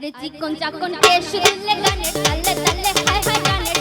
আরে চিকন চাকন কেশ দুলে গানে তালে তালে হায় হায় গানে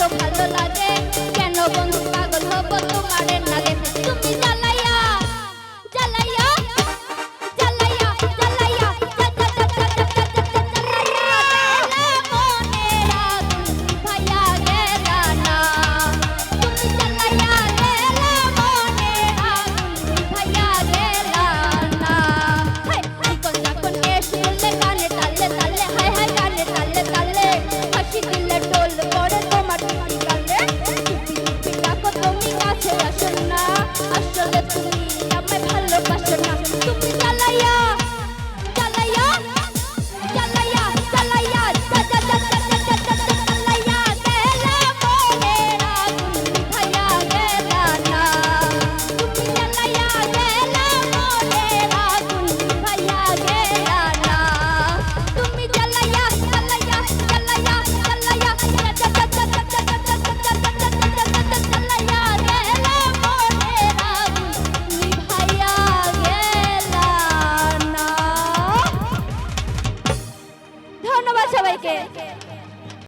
তো ভালো লাগে। কেন বন্ধু পাগল হব? তোমার লাগে। তুমি